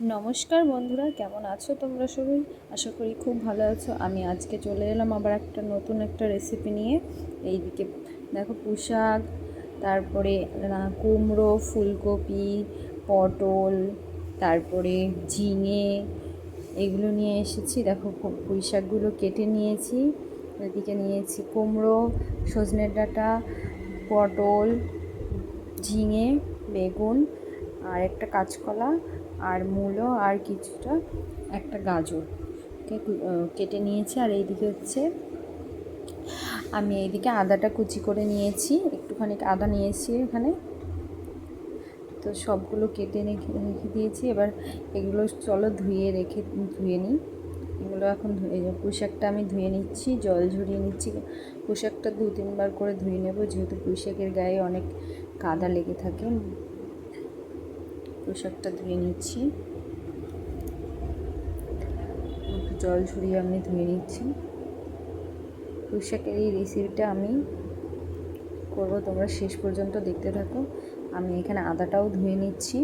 নমস্কার বন্ধুরা, কেমন আছো তোমরা সবাই? আশা করি খুব ভালো আছো। আমি আজকে চলে এলাম আবার একটা নতুন একটা রেসিপি নিয়ে। এইদিকে দেখো পুঁশাক তারপরে কুমড়ো, ফুলকপি, পটল, তারপরে ঝিঙে, এগুলো নিয়ে এসেছি। দেখো পুঁই শাকগুলো কেটে নিয়েছি। এদিকে নিয়েছি কুমড়ো সজনের ডাঁটা, পটল, ঝিঙে, বেগুন আর একটা কাঁচকলা, আর মূলো, আর কিছুটা একটা গাজর। কেটে নিয়েছি, আর এইদিকে হচ্ছে আমি এইদিকে আদাটা কুচি করে নিয়েছি। একটুখানি আদা নিয়েছি এখানে। তো সবগুলো কেটে রেখে রেখে দিয়েছি। এবার এগুলো চলো ধুয়ে রেখে, ধুয়ে নিই। এগুলো এখন পোশাকটা আমি ধুয়ে নিচ্ছি, জল ঝরিয়ে নিচ্ছি। পোশাকটা দু তিনবার করে ধুয়ে নেব, যেহেতু পোশাকের গায়ে অনেক কাদা লেগে থাকে। পোশাকটা ধুয়ে নিচ্ছি। জল ঝরিয়ে আমি ধুয়ে নিচ্ছি। পোশাকের এই রেসিপিটা আমি করব, তোমরা শেষ পর্যন্ত দেখতে থাকো। আমি এখানে আদাটাও ধুয়ে নিচ্ছি,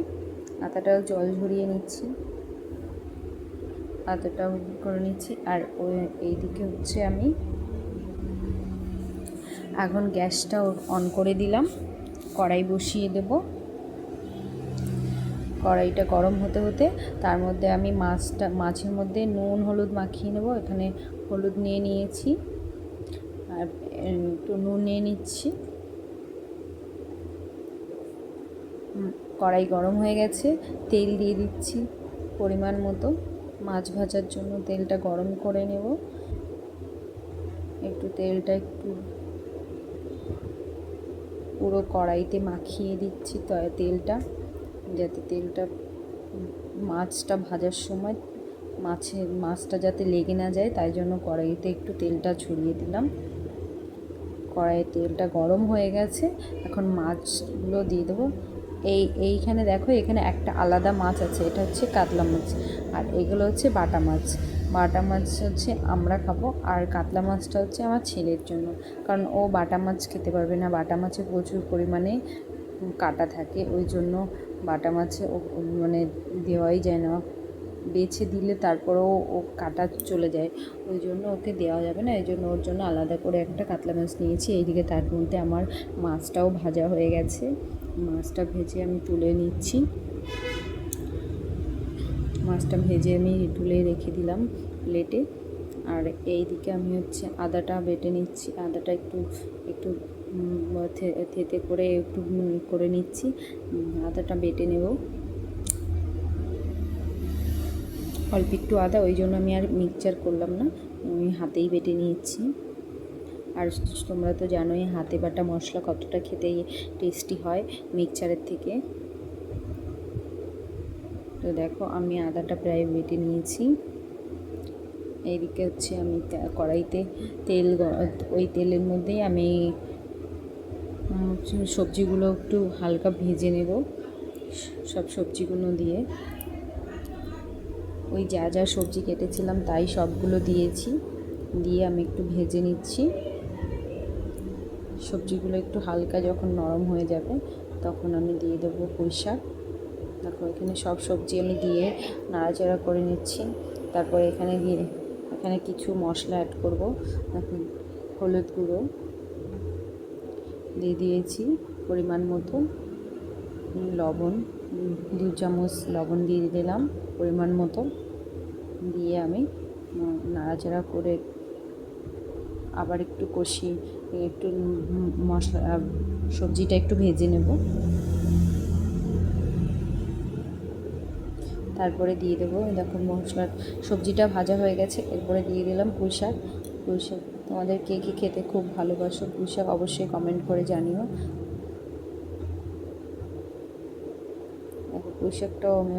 আদাটাও জল ঝরিয়ে নিচ্ছি। আদাটাও করে নিচ্ছি, আর ওই এইদিকে হচ্ছে আমি এখন গ্যাসটা অন করে দিলাম। কড়াই বসিয়ে দেব। কড়াইটা গরম হতে হতে তার মধ্যে আমি মাছটা, মাছের মধ্যে নুন, হলুদ মাখিয়ে নেব। এখানে হলুদ নিয়ে নিয়েছি আর একটু নুন নিয়ে নিচ্ছি। কড়াই গরম হয়ে গেছে। তেল দিয়ে দিচ্ছি পরিমাণ মতো। মাছ ভাজার জন্য তেলটা গরম করে নেব। একটু তেলটা একটু পুরো কড়াইতে মাখিয়ে দিচ্ছি তেলটা। যাতে তেলটা, মাছটা ভাজার সময় মাছের মাছটা যাতে লেগে না যায়, তাই জন্য কড়াইতে একটু তেলটা ছড়িয়ে দিলাম। কড়াইয়ে তেলটা গরম হয়ে গেছে। এখন মাছগুলো দিয়ে দেবো। এই, এইখানে দেখো, এখানে একটা আলাদা মাছ আছে, এটা হচ্ছে কাতলা মাছ। আর এগুলো হচ্ছে বাটা মাছ। বাটা মাছ হচ্ছে আমরা খাব, আর কাতলা মাছটা হচ্ছে আমার ছেলের জন্য। কারণ ও বাটা মাছ খেতে পারবে না। বাটা মাছে প্রচুর পরিমাণে কাটা থাকে, ওই জন্য বাটা মাছে মানে দেওয়াই যায় না। বেছে দিলে তারপরেও ও কাটা চলে যায়। ওই জন্য ওকে দেওয়া যাবে না, এই জন্য ওর জন্য আলাদা করে একটা কাতলা মাছ নিয়েছি। এইদিকে তার মধ্যে আমার মাছটাও ভাজা হয়ে গেছে। মাছটা ভেজে আমি তুলে নিচ্ছি। মাছটা ভেজে আমি তুলে রেখে দিলাম প্লেটে। আর এই দিকে আমি হচ্ছে আদাটা বেটে নিচ্ছি। আদাটা একটু একটু থেতে করে একটু করে নিচ্ছি। আদাটা বেটে নেব। অল্প একটু আদা, ওই জন্য আমি আর মিক্সচার করলাম না। আমি হাতেই বেটে নিয়েছি। আর তোমরা তো জানোই হাতে বাটা মশলা কতটা খেতে টেস্টি হয় মিক্সচারের থেকে। তো দেখো, আমি আদাটা প্রায় বেটে নিয়েছি। এইদিকে হচ্ছে আমি কড়াইতে তেল ওই তেলের মধ্যেই আমি সবজিগুলো একটু হালকা ভেজে নেব, সব সবজিগুলো দিয়ে। ওই যা যা সবজি কেটেছিলাম তাই সবগুলো দিয়েছি, দিয়ে আমি একটু ভেজে নিচ্ছি। সবজিগুলো একটু হালকা যখন নরম হয়ে যাবে, তখন আমি দিয়ে দেবো পুঁই শাক। দেখো, এখানে সব সবজি আমি দিয়ে নাড়াচাড়া করে নিচ্ছি। তারপর এখানে দিয়ে, এখানে কিছু মশলা অ্যাড করব। হলুদ গুঁড়ো। দিয়ে দিয়েছি পরিমাণ মতো লবণ দু চামচ লবণ দিয়ে দিলাম পরিমাণ মতো দিয়ে আমি নাড়াচাড়া করে আবার একটু কষি, একটু মশলা, সবজিটা একটু ভেজে নেব। তারপরে দিয়ে দেবো দেখো মশলার সবজিটা ভাজা হয়ে গেছে, এরপরে দিয়ে দিলাম পুঁই শাক পুঁই শাক তোমাদের কে কে খেতে খুব ভালোবাসো পুঁইশাক অবশ্যই কমেন্ট করে জানিও। দেখো, পুঁইশাকটাও আমি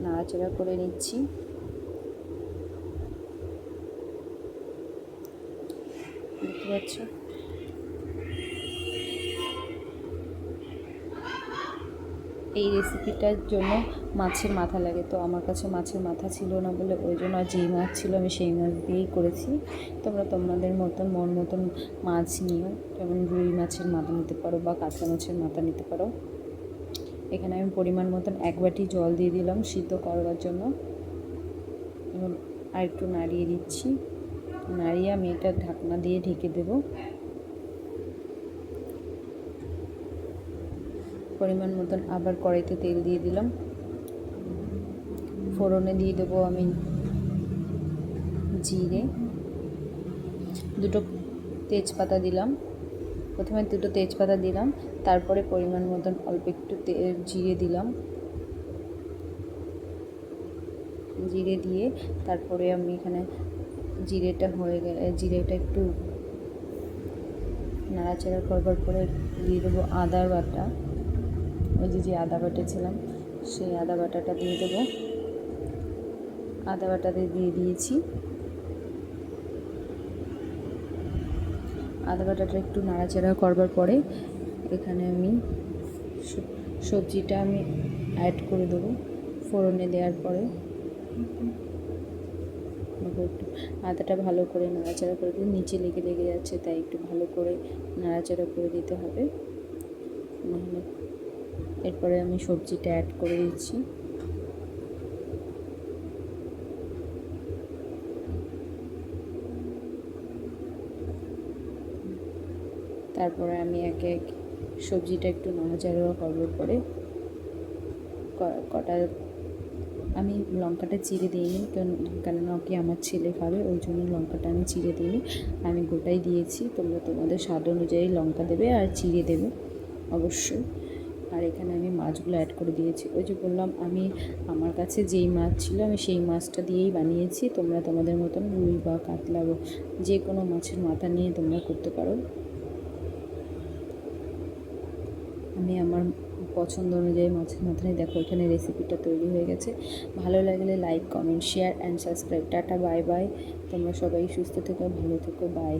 নাড়াচাড়া করে নিচ্ছি। দেখতে পাচ্ছ? এই রেসিপিটার জন্য মাছের মাথা লাগে। তো আমার কাছে মাছের মাথা ছিল না বলে ওই জন্য আর যেই মাছ ছিল আমি সেই মাছ দিয়েই করেছি। তোমরা তোমাদের মতন, মন মতন মাছ নিও। যেমন রুই মাছের মাথা নিতে পারো বা কাঁচা মাছের মাথা নিতে পারো। এখানে আমি পরিমাণ মতন এক বাটি জল দিয়ে দিলাম সিদ্ধ করবার জন্য। এবং আর একটু নাড়িয়ে দিচ্ছি। নাড়িয়ে আমি এটা ঢাকনা দিয়ে ঢেকে দেবো। পরিমাণ মতন আবার কড়াইতে তেল দিয়ে দিলাম। ফোড়নে দিয়ে দেবো আমি জিরে। দুটো তেজপাতা দিলাম। প্রথমে দুটো তেজপাতা দিলাম। তারপরে পরিমাণ মতন অল্প একটু জিরে দিলাম। জিরে দিয়ে তারপরে আমি এখানে জিরেটা হয়ে গেলে জিরেটা একটু নাড়াচাড়া করবার পরে দিয়ে দেবো আদার বাটা। ওই যে যে আদা বাটেছিলাম সেই আদা বাটাটা দিয়ে দেবো। আদা বাটাতে দিয়ে দিয়েছি। আদা বাটাটা একটু নাড়াচাড়া করবার পরে এখানে আমি সবজিটা আমি অ্যাড করে দেবো ফোড়নে দেওয়ার পরে। আদাটা ভালো করে নাড়াচাড়া করে দিই নিচে লেগে লেগে যাচ্ছে, তাই একটু ভালো করে নাড়াচাড়া করে দিতে হবে। এরপরে আমি সবজিটা অ্যাড করে দিচ্ছি। তারপরে আমি একে এক সবজিটা একটু নাড়াচাড়া করবার পরে কটা, আমি লঙ্কাটা চিড়ে দিইনি কেননা কি আমার ছেলে খাবে, ওই জন্য লঙ্কাটা আমি চিড়ে দিইনি। আমি গোটাই দিয়েছি, তোমরা তোমাদের স্বাদ অনুযায়ী লঙ্কা দেবে আর চিড়ে দেবে, অবশ্যই। আর এখানে আমি মাছগুলো অ্যাড করে দিয়েছি। ওই যে বললাম, আমি আমার কাছে যেই মাছ ছিল, আমি সেই মাছটা দিয়েই বানিয়েছি। তোমরা তোমাদের মতন রুই বা কাতলা যে কোনো মাছের মাথা নিয়ে তোমরা করতে পারো। আমি আমার পছন্দ অনুযায়ী মাছের মাথায় দেখো এখানে রেসিপিটা তৈরি হয়ে গেছে। ভালো লাগলে like comment share and subscribe tata bye bye তোমরা সবাই সুস্থ থেকো, ভালো থেকো বাই